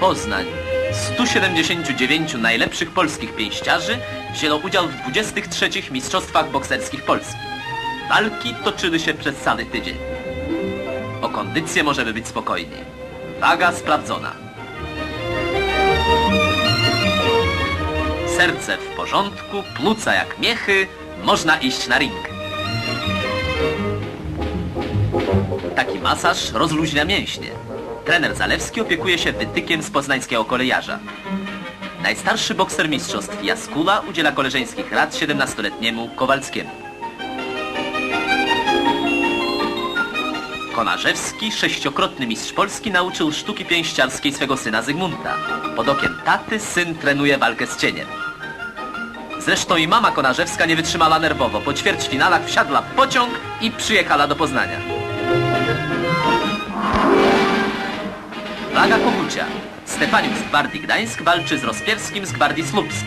Poznań. 179 najlepszych polskich pięściarzy wzięło udział w 23 Mistrzostwach Bokserskich Polski. Walki toczyły się przez cały tydzień. O kondycję możemy być spokojni. Waga sprawdzona. Serce w porządku, płuca jak miechy, można iść na ring. Taki masaż rozluźnia mięśnie. Trener Zalewski opiekuje się wytykiem z poznańskiego kolejarza. Najstarszy bokser mistrzostw Jaskula udziela koleżeńskich rad 17-letniemu Kowalskiemu. Konarzewski, sześciokrotny mistrz Polski, nauczył sztuki pięściarskiej swego syna Zygmunta. Pod okiem taty syn trenuje walkę z cieniem. Zresztą i mama Konarzewska nie wytrzymała nerwowo. Po ćwierćfinałach wsiadła w pociąg i przyjechała do Poznania. Stefaniuk z Gwardii Gdańsk walczy z Rospierskim z Gwardii Słupsk.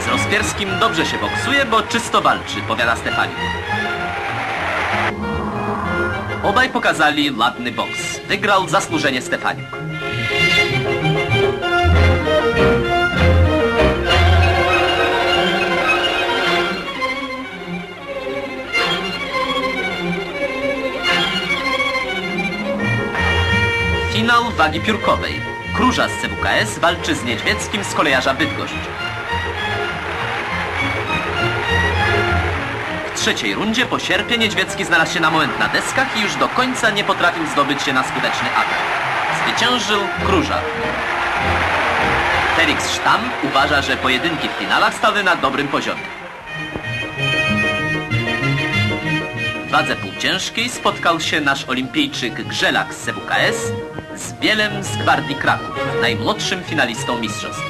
Z Rospierskim dobrze się boksuje, bo czysto walczy, powiada Stefaniuk. Obaj pokazali ładny boks. Wygrał zasłużenie Stefaniuk. Finał wagi piórkowej. Króża z CWKS walczy z Niedźwieckim z kolejarza Bydgoszcz. W trzeciej rundzie po sierpie Niedźwiecki znalazł się na moment na deskach i już do końca nie potrafił zdobyć się na skuteczny atak. Zwyciężył Króża. Felix Sztam uważa, że pojedynki w finałach stały na dobrym poziomie. W wadze półciężkiej spotkał się nasz olimpijczyk Grzelak z CWKS z Bielem z Gwardii Kraków, najmłodszym finalistą mistrzostw.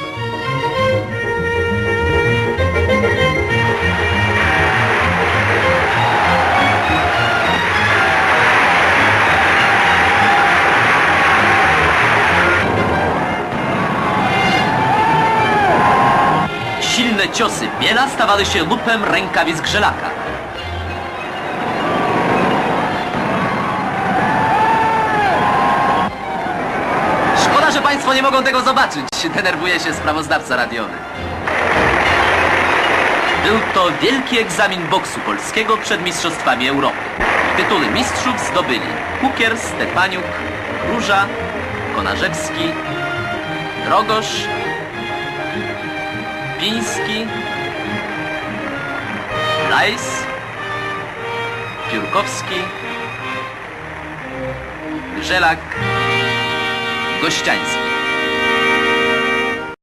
Silne ciosy Biela stawały się lupem rękawic Grzelaka. Państwo nie mogą tego zobaczyć. Denerwuje się sprawozdawca radiowy. Był to wielki egzamin boksu polskiego przed Mistrzostwami Europy. Tytuły mistrzów zdobyli Kukier, Stefaniuk, Róża, Konarzewski, Drogosz, Piński, Lajs, Piórkowski, Grzelak, Gościański.